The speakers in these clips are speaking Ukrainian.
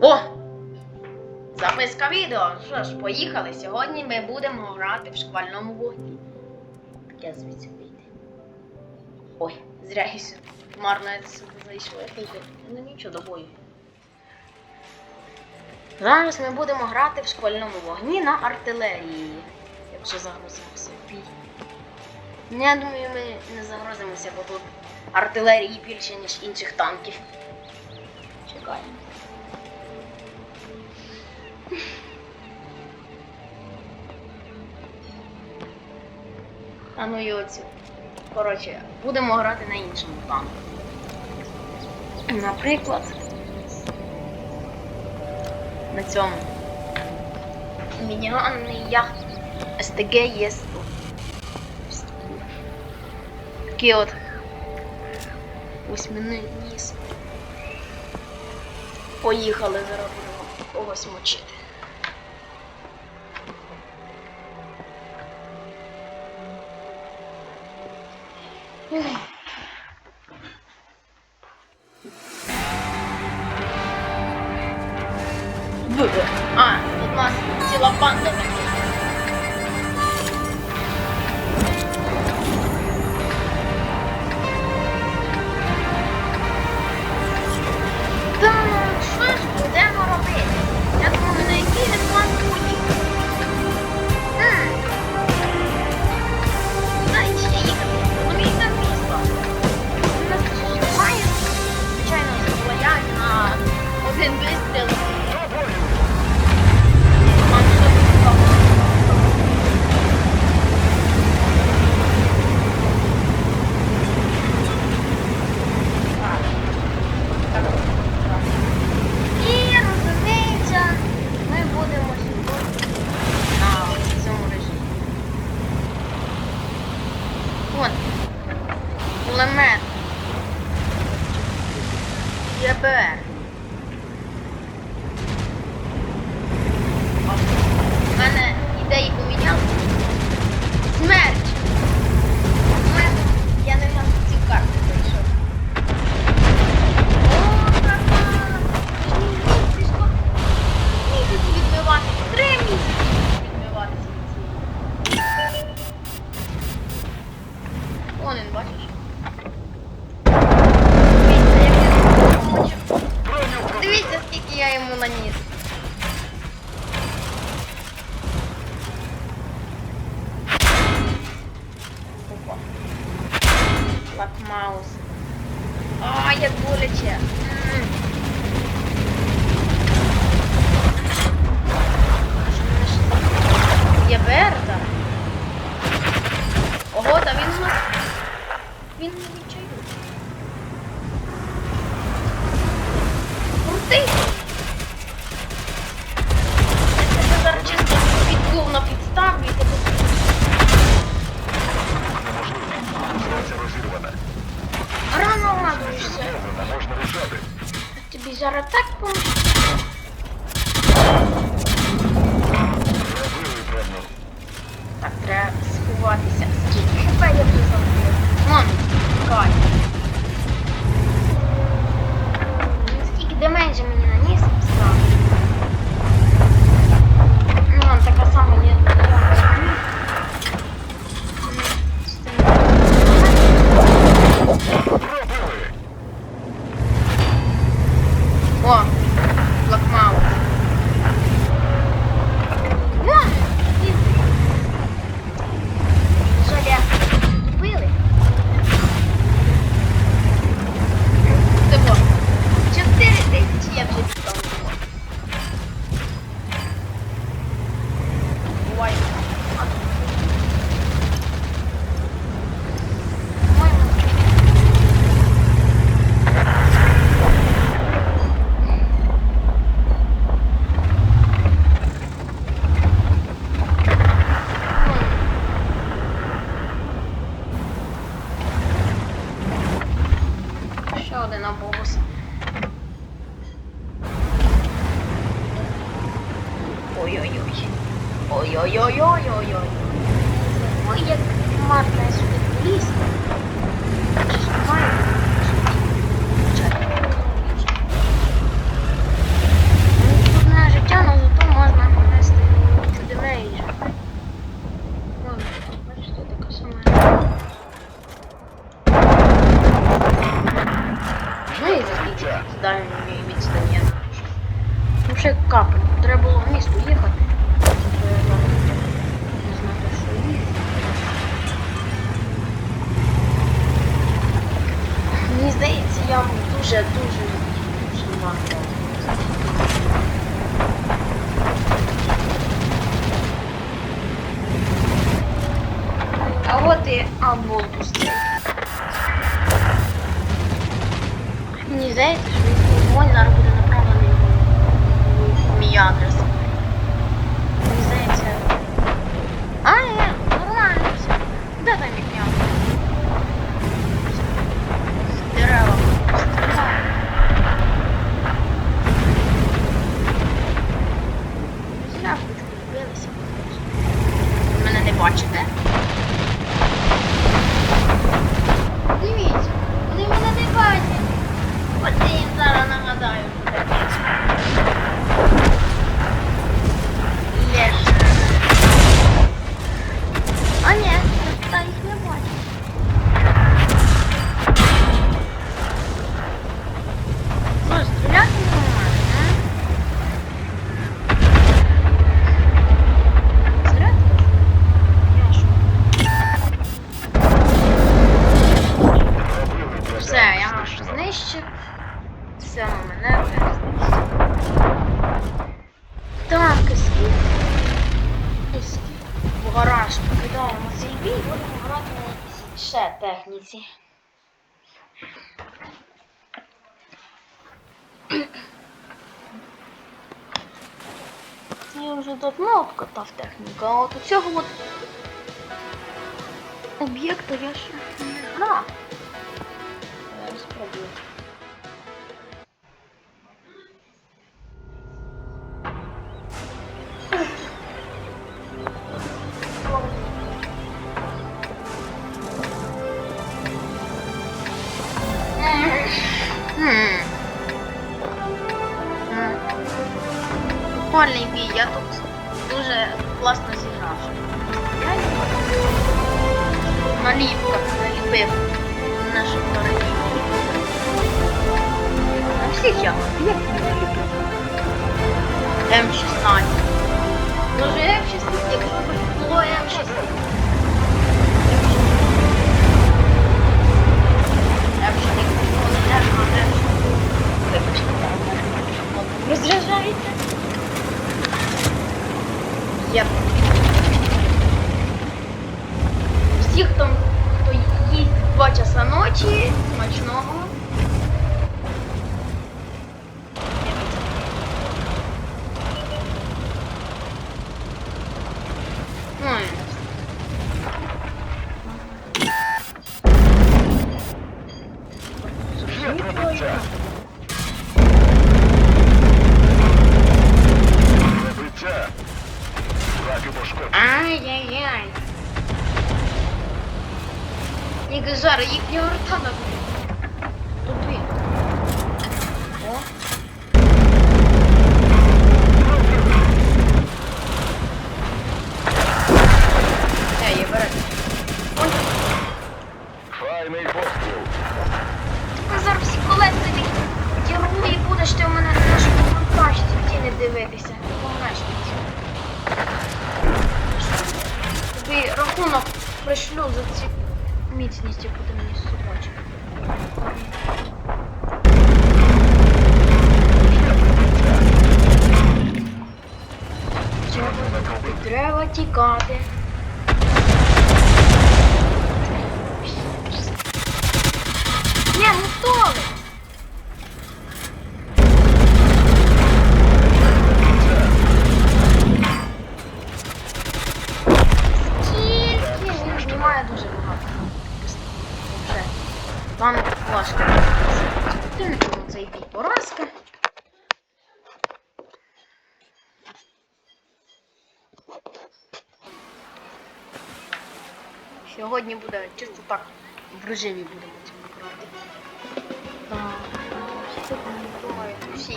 О! Записка відео. Що ж, поїхали. Сьогодні ми будемо грати в шквальному вогні. Я звідси вийде. Ой, зряюся. я сюди. Марно я сюди зайшла. Ну нічого до бою. Зараз ми будемо грати в шквальному вогні на артилерії. Якщо загрузимося в бій. Я думаю, ми не загрозимося, бо тут артилерії більше, ніж інших танків. Чекаємо. А ну і оцю. Коротше, будемо грати на іншому плану. Наприклад, на цьому мініганний яхт СТГ ЄС. Такий от восьминий ніс. Поїхали зараз будемо когось мочити. А, тут у нас ціла банда така. see? закінчилось дальньої відстані. Ну ще капель. Треба було в місто їхати. Не знати, що їхати. Мені здається, я вам дуже-дуже дуже махну. А от і амбул пустий. мені здається, що мій зараз буде направлений в мій адрес. kızları yıkıyor tanım. міцність, яку ти мені судочок. Треба тікати. ну готовий! Сьогодні буде чисто так в режимі будемо цим грати.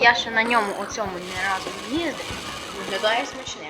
Я ще на ньому оцьому не разу не їздив. Виглядає смачне.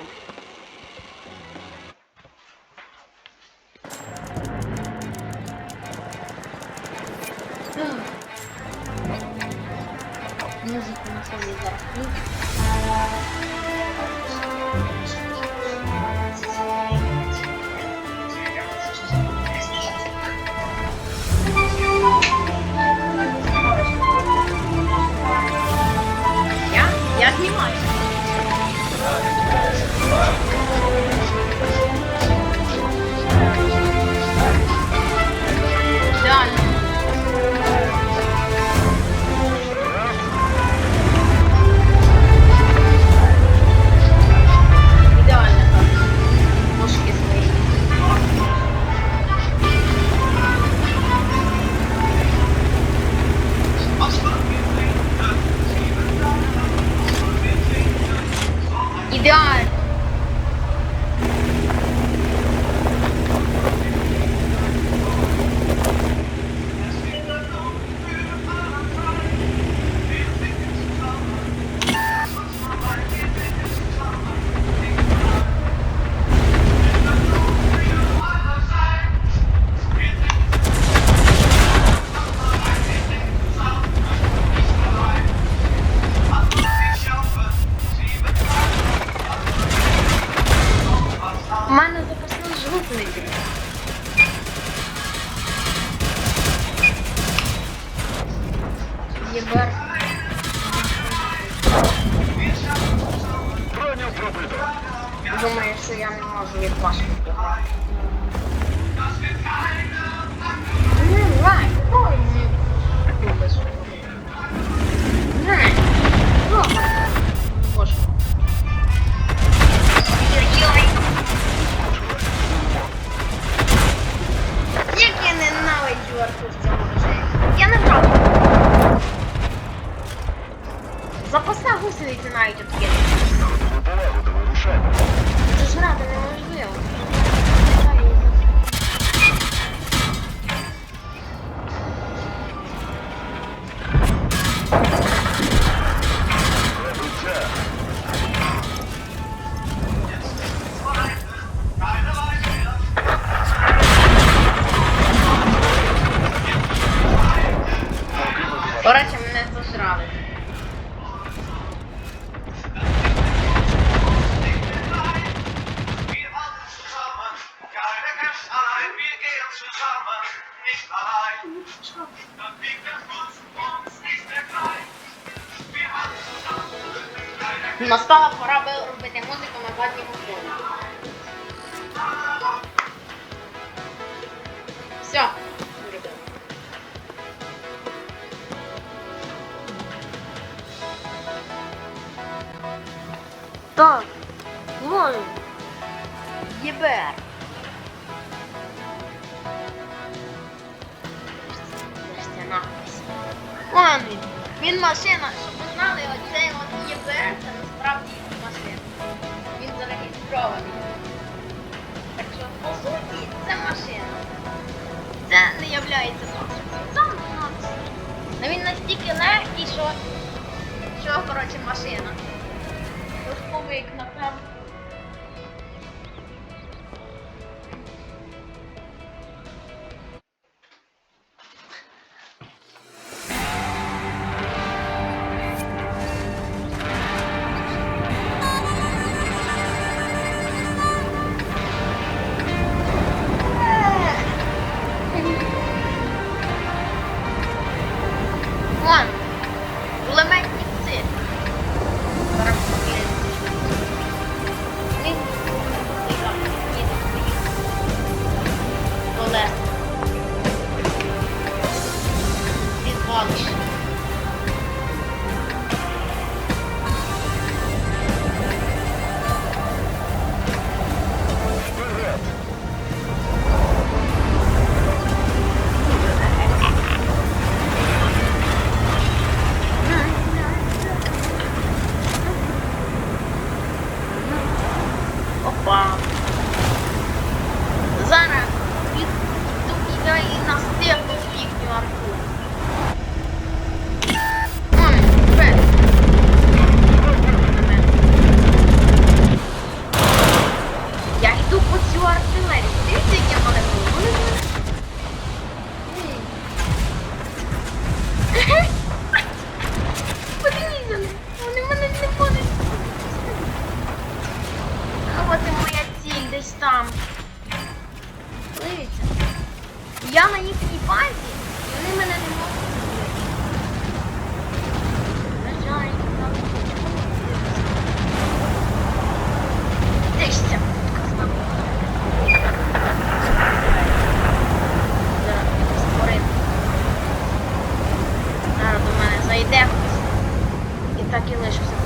Думаю, що я не можу як вашу пограти. Попробуй мені Не, пробуй. Боже. Як я ненавиджу Арту в цьому не правда. Запасна гусениця навіть откинула. Ви полагоди. Це ж грати неможливо. Все. Так, вон. Єбер. Настя, він. Машина, щоб ви знали, оцей от ЄБР Так що, по це машина. Це не являється транспортом. Там він настільки легкий, що, що коротше, машина. Легковик, напевно. left. Так і лишився зустрічати.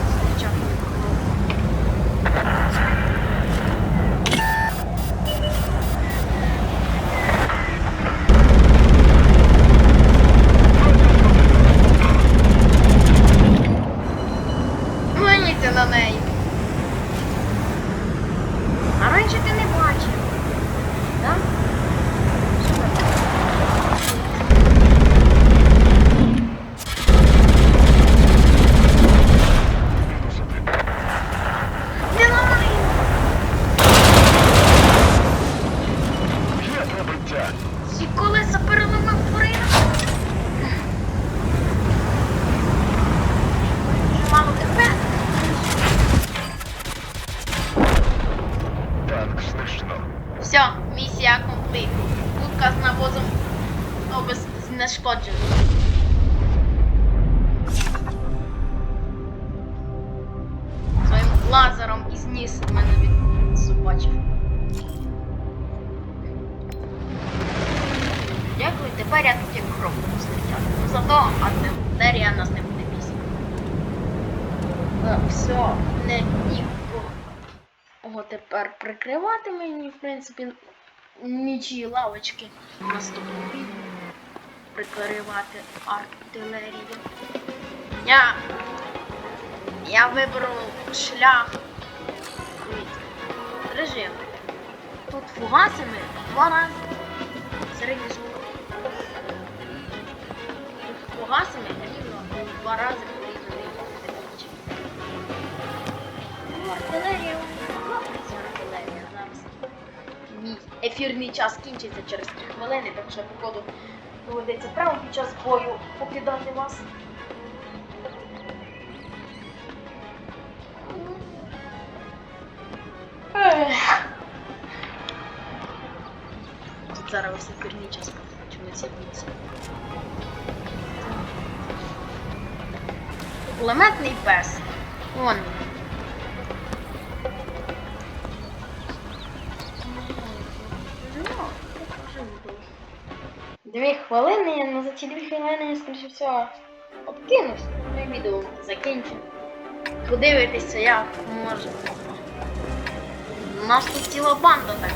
Все, не нікого. Тепер прикривати мені, в принципі, нічі лавочки в. Прикривати артилерію. Я. Я виберу шлях. Режим. Тут фугасами два рази. Середній звук. Тут фугасами рівно два рази Артилерія. Це артилерія зараз. Мій ефірний час кінчиться через 3 хвилини, так що походу доведеться прямо під час бою покидати вас. Тут зараз ефірний час потрачу на цій. Кулеметний пес. Вон він. Хвилини, ну за ці дві хвилини я, скоріше всього, обкинусь. Ми відео закінчу. Подивитися, як може. У нас тут ціла банда так.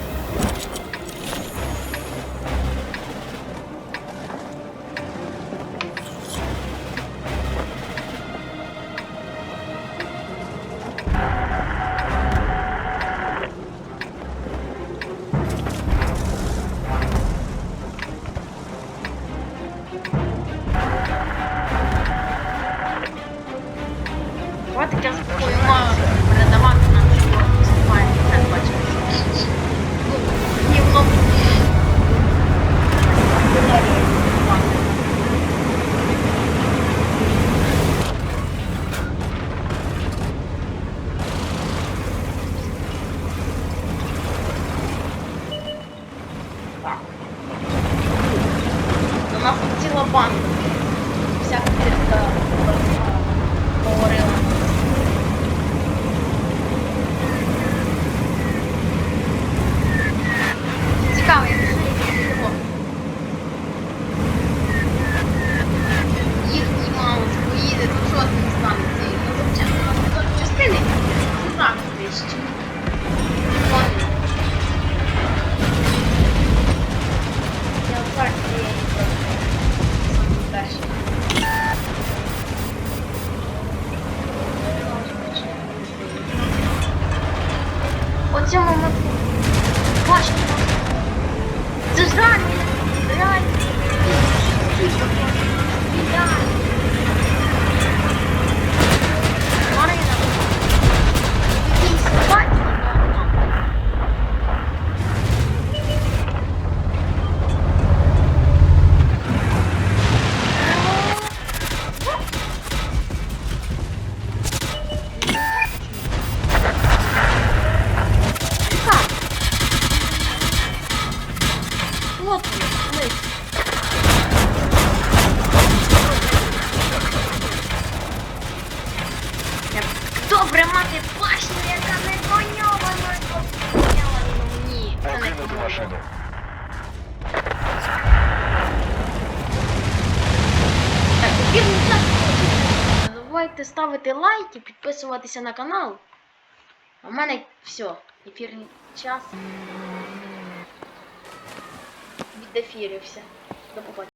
Підписуватися на канал. У мене все, ефірний час. Відефірився. До побачення.